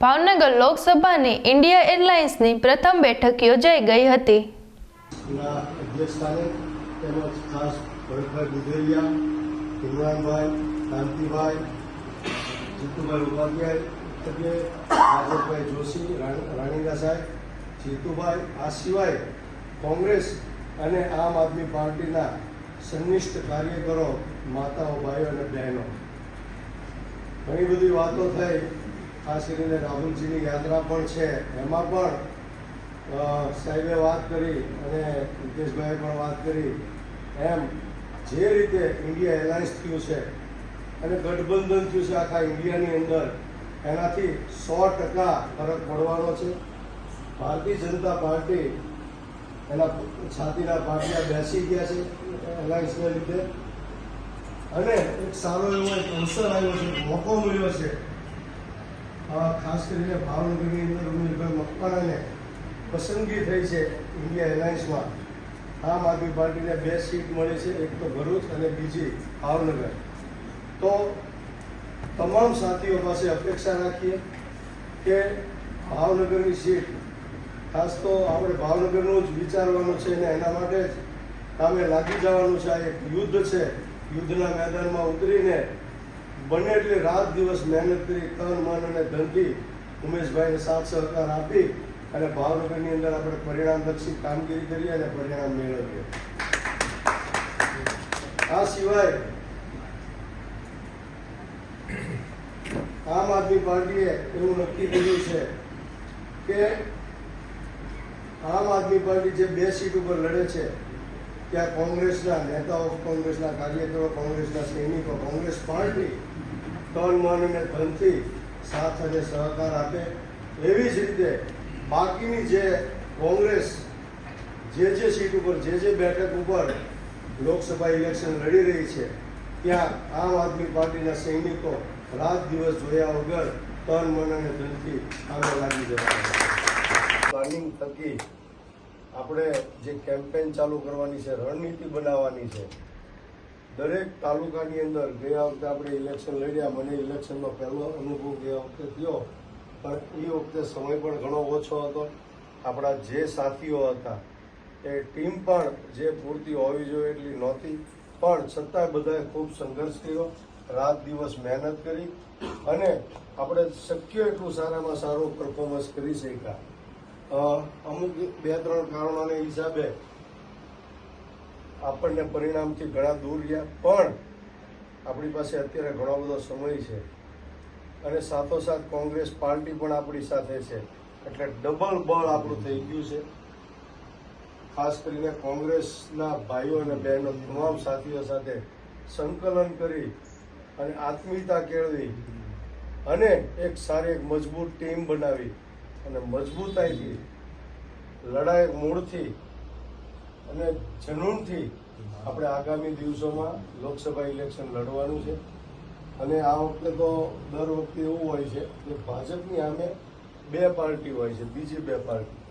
ભાવનગર લોકસભાની ઇન્ડિયા એરલાઇન્સની પ્રથમ બેઠક યોજાઈ ગઈ હતી. તેમજ ખાસ ભરતભાઈ દુધેરિયા ઇમરાનભાઈ કાંતિભાઈ, જીતુભાઈ ઉપાધ્યાય એટલે જોશી રાણીદા સાહેબ, જીતુભાઈ, આ સિવાય કોંગ્રેસ અને આમ આદમી પાર્ટીના સંનિષ્ઠ કાર્યકરો, માતાઓ, ભાઈઓ અને બહેનો. ઘણી બધી વાતો થઈ. ખાસ કરીને રાહુલજીની યાત્રા પણ છે. એમાં પણ સાહેબે વાત કરી અને મુકેશભાઈએ પણ વાત કરી એમ જે રીતે ઇન્ડિયા એલાયન્સ થયું છે અને ગઠબંધન થયું છે આખા ઇન્ડિયાની અંદર, એનાથી સો ટકા ફરક પડવાનો છે. ભારતીય જનતા પાર્ટી એના છાતીના પાટિયા બેસી ગયા છે એલાયન્સને લીધે. અને એક સારો એવો એક અવસર આવ્યો છે, મોકો મળ્યો છે. ખાસ કરીને ભાવનગરની અંદર ઉમેશભાઈ મકવાણાને પસંદગી થઈ છે ઇન્ડિયા એલાયન્સમાં આમ આદમી પાર્ટીને બે સીટ મળી છે, એક તો ભરૂચ અને બીજી ભાવનગર. તો તમામ સાથીઓ પાસે અપેક્ષા રાખીએ કે ભાવનગરની સીટ, ખાસ તો આપણે ભાવનગરનું જ વિચારવાનું છે અને એના માટે જ કામે લાગી જવાનું છે. આ એક યુદ્ધ છે. યુદ્ધના મેદાનમાં ઉતરીને બને એટલી રાત દિવસ મહેનત કરી, તન, મન અને ધનથી ઉમેશભાઈને સાથ સહકાર આપી અને ભાવનગરની અંદર આપણે પરિણામલક્ષી કામગીરી કરીએ અને પરિણામ મેળવીએ આ સિવાય આમ આદમી પાર્ટીએ એવું નક્કી કર્યું છે કે આમ આદમી પાર્ટી જે બે સીટ ઉપર લડે છે ત્યાં કોંગ્રેસના નેતાઓ, કોંગ્રેસના કાર્યકરો, કોંગ્રેસના સૈનિકો, કોંગ્રેસ પાર્ટી તન મન અને ધનથી સાથ અને સહકાર આપે. એવી જ રીતે બાકીની જે કોંગ્રેસ, જે જે સીટ ઉપર, જે જે બેઠક ઉપર લોકસભા ઇલેક્શન લડી રહી છે, ત્યાં આમ આદમી પાર્ટીના સૈનિકો રાત દિવસ જોયા વગર તન મન અને ધનથી આગળ લાગી જવા પ્લાનિંગ થકી આપણે જે કેમ્પેન ચાલુ કરવાની છે, રણનીતિ બનાવવાની છે, દરેક તાલુકાની અંદર ગયા વખતે આપણે ઇલેક્શન લડ્યા, મને ઇલેક્શનનો પહેલો અનુભવ ગયા વખતે થયો, પણ એ વખતે સમય પણ ઘણો ઓછો હતો. આપણા જે સાથીઓ હતા, એ ટીમ પણ જે પૂરતી હોવી જોઈએ એટલી નહોતી. પણ છતાંય બધાએ ખૂબ સંઘર્ષ કર્યો, રાત દિવસ મહેનત કરી અને આપણે શક્ય એટલું સારામાં સારું પરફોર્મન્સ કરી શક્યા. અમુક બે ત્રણ કારણોને હિસાબે આપણને પરિણામથી ઘણા દૂર રહ્યા, પણ આપણી પાસે અત્યારે ઘણો બધો સમય છે. અને સાથોસાથ કોંગ્રેસ પાર્ટી પણ આપણી સાથે છે. એટલે ડબલ બળ આપણું થઈ ગયું છે. ખાસ કરીને કોંગ્રેસના ભાઈઓ અને બહેનો તમામ સાથીઓ સાથે સંકલન કરી અને આત્મીયતા કેળવી અને એક સારી, એક મજબૂત ટીમ બનાવી. અને મજબૂતાઈથી, લડાઈ મૂળથી અને જનૂનથી આપણે આગામી દિવસોમાં લોકસભા ઇલેક્શન લડવાનું છે. અને આ વખતે તો દર વખતે એવું હોય છે કે ભાજપની સામે બે પાર્ટી હોય છે, બીજી બે પાર્ટી.